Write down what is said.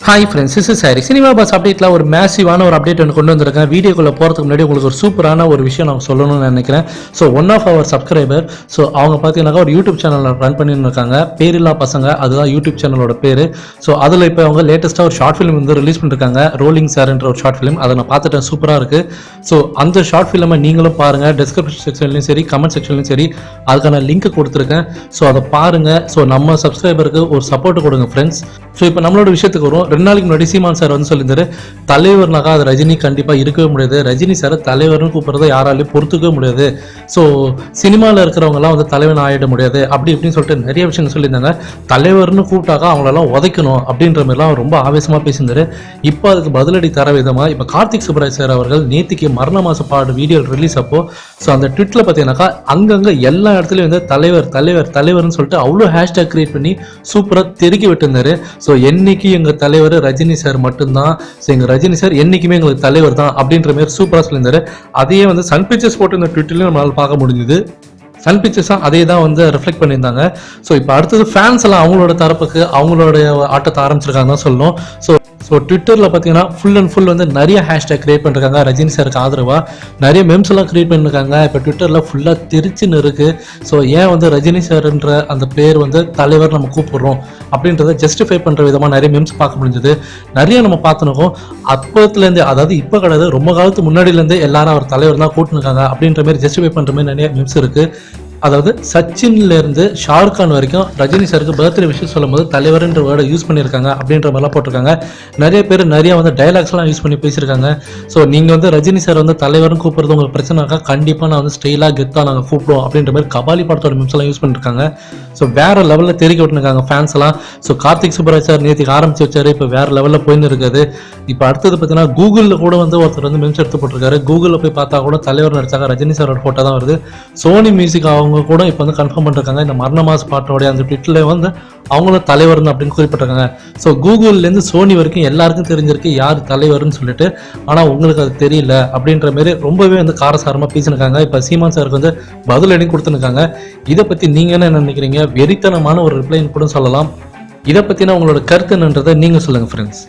Hi friends is sorry cinema boss அப்டேட்டில் ஒரு மேசிவான ஒரு அப்டேட் ஒன்று கொண்டு வந்திருக்கேன். வீடியோக்குள்ளே போகிறதுக்கு முன்னாடி உங்களுக்கு ஒரு சூப்பரான ஒரு விஷயம் நான் சொல்லணும்னு நினைக்கிறேன். So one of our subscriber so அவங்க பார்த்தீங்கன்னாக்கா ஒரு யூடியூப் சேனல் ரன் பண்ணின்னு இருக்காங்க பேரில்லா பசங்க அதுதான் யூடியூப் சேனலோட பேர். ஸோ அதில் இப்போ அவங்க லேட்டஸ்ட்டாக ஒரு ஷார்ட் ஃபிலிம் வந்து ரிலீஸ் பண்ணிருக்காங்க. ரோலிங் சார்ன்ற ஒரு ஷார்ட் ஃபிலிம் அதை நான் பார்த்துட்டேன். சூப்பராக இருக்குது ஸோ அந்த ஷார்ட் ஃபிலிமை நீங்களும் பாருங்கள் டிஸ்கிரிப்ஷன் செக்ஷன்லையும் சரி கமெண்ட் செக்ஷன்லையும் சரி அதுக்கான லிங்க் கொடுத்துருக்கேன். ஸோ அதை பாருங்கள் ஸோ நம்ம சப்ஸ்கிரைபருக்கு ஒரு சப்போர்ட் கொடுங்க ஃப்ரெண்ட்ஸ் ஸோ இப்போ நம்மளோட விஷயத்துக்கு வரும். ரெண்டு நாளைக்கு முன்னாடி சீமான் சார் வந்து சொல்லியிருந்தாரு தலைவர்னாக்கா அது ரஜினி கண்டிப்பாக இருக்கவே முடியாது. ரஜினி சார் தலைவர்னு கூப்பிட்றத யாராலையும் பொறுத்துக்கவே முடியாது. ஸோ சினிமாவில் இருக்கிறவங்கலாம் வந்து தலைவன் ஆகிட முடியாது. அப்படி இப்படின்னு சொல்லிட்டு நிறைய விஷயங்கள் சொல்லியிருந்தாங்க. தலைவர்னு கூப்பிட்டாக்கா அவங்களெல்லாம் உதைக்கணும். அப்படின்ற மாதிரிலாம் ரொம்ப ஆவேசமாக பேசியிருந்தாரு. இப்போ அதுக்கு பதிலடி தர விதமாக இப்போ கார்த்திக் சுப்ராஜ் சார் அவர்கள் நேத்திக்கு மரண மாச பாடு வீடியோ ரிலீஸ் அப்போ ஸோ அந்த ட்விட்டில் பார்த்தீங்கன்னாக்கா அங்கங்கே எல்லா இடத்துலையும் வந்து தலைவர் தலைவர் தலைவர்னு சொல்லிட்டு அவ்வளோ ஹேஷ்டேக் கிரியேட் பண்ணி சூப்பராக தெருக்கி விட்டுருந்தாரு. ஸோ என்னைக்கு எங்கள் தலைவர் ரஜினி சார் மட்டும்தான் ஸோ எங்கள் ரஜினி சார் என்னைக்குமே எங்களுக்கு தலைவர் தான் அப்படின்ற மாதிரி சூப்பராக சொல்லியிருந்தார். அதையே வந்து சன் பிக்சர்ஸ் போட்டு இந்த ட்விட்டர்லையும் நம்மளால் பார்க்க முடிஞ்சுது. சன் பிக்சர்ஸும் அதே தான் வந்து ரிஃப்ளெக்ட் பண்ணியிருந்தாங்க. ஸோ இப்போ அடுத்தது ஃபேன்ஸ் எல்லாம் அவங்களோட தரப்புக்கு அவங்களோட ஆட்டத்தை ஆரம்பிச்சிருக்காங்க தான் சொல்லணும். ஸோ ஸோ ட்விட்டரில் பார்த்தீங்கன்னா ஃபுல் அண்ட் ஃபுல் வந்து நிறைய ஹேஷ்டேக் கிரியேட் பண்ணிருக்காங்க. ரஜினி சாருக்கு ஆதரவாக நிறைய மெம்ஸ் எல்லாம் கிரியேட் பண்ணிருக்காங்க. இப்போ ட்விட்டரில் ஃபுல்லாக திருச்சின்னு இருக்குது ஸோ ஏன் வந்து ரஜினி சார்ன்ற அந்த பேர் வந்து தலைவர் நம்ம கூப்பிடுறோம்? அப்படின்றத ஜஸ்டிஃபை பண்ணுற விதமாக நிறைய மெம்ஸ் பார்க்க முடிஞ்சது. நிறைய நம்ம பார்த்துருக்கோம். அப்பத்துலேருந்து அதாவது இப்போ கிடையாது ரொம்ப காலத்துக்கு முன்னாடியிலேருந்து எல்லாரும் அவர் தலைவர் தான் கூட்டிருக்காங்க அப்படின்ற மாதிரி ஜஸ்டிஃபை பண்ணுற மாதிரி நிறைய மெம்ஸ் இருக்குது அதாவது சச்சின்ல இருந்து ஷாருக் கான் வரைக்கும் ரஜினி சாருக்கு பர்த்டே விஷயம் சொல்லும் போது தலைவர்ன்ற வேர்டை யூஸ் பண்ணியிருக்காங்க அப்படின்ற மாதிரிலாம் போட்டிருக்காங்க. நிறைய பேர் நிறைய வந்து டைலாக்ஸ்லாம் யூஸ் பண்ணி பேசியிருக்காங்க. ஸோ நீங்கள் வந்து ரஜினி சார் வந்து தலைவர்னு கூப்பிடுறது உங்களுக்கு பிரச்சனைக்கா கண்டிப்பாக நான் வந்து ஸ்டைலாக கெத்தாக நாங்கள் கூப்பிடுவோம் அப்படின்ற மாதிரி கபாலி படத்தோட மிம்ஸ்லாம் யூஸ் பண்ணியிருக்காங்க. ஸோ வேற லெவலில் தெரிவிக்க விட்டுருக்காங்க ஃபேன்ஸ் எல்லாம். ஸோ கார்த்திக் சுப்ராஜ் சார் நேற்றுக்கு ஆரம்பிச்சு வச்சாரு இப்போ வேற லெவலில் போயின்னு இருக்குது. இப்போ அடுத்தது பார்த்தீங்கன்னா கூகுளில் கூட வந்து ஒருத்தர் வந்து மிம்ஸ் எடுத்து போட்டிருக்காரு. கூகுளில் போய் பார்த்தா கூட தலைவர் நடிச்சாங்க ரஜினி சாரோட ஃபோட்டோ தான் வருது. சோனி மியூசிக் அவங்க கூட இப்போ வந்து கன்ஃபார்ம் பண்ணிருக்காங்க. இந்த மரண மாச பாட்டோடைய அந்த ட்விட்டில் வந்து அவங்களும் தலைவர்னு அப்படின்னு குறிப்பிட்டிருக்காங்க. ஸோ கூகுள்லேருந்து சோனி வரைக்கும் எல்லாருக்கும் தெரிஞ்சிருக்கு யார் தலைவர்னு சொல்லிட்டு. ஆனால் உங்களுக்கு அது தெரியல அப்படின்ற மாரி ரொம்பவே வந்து காரசாரமாக பேசினிருக்காங்க இப்போ சீமான் சாருக்கு வந்து பதிலடி கொடுத்துருக்காங்க. இதை பற்றி நீங்கள் என்ன நினைக்கிறீங்க? வெறித்தனமான ஒரு ரிப்ளைன்னு கூட சொல்லலாம். இதை பற்றின உங்களோட கருத்து என்னன்றதை நீங்கள் சொல்லுங்கள் ஃப்ரெண்ட்ஸ்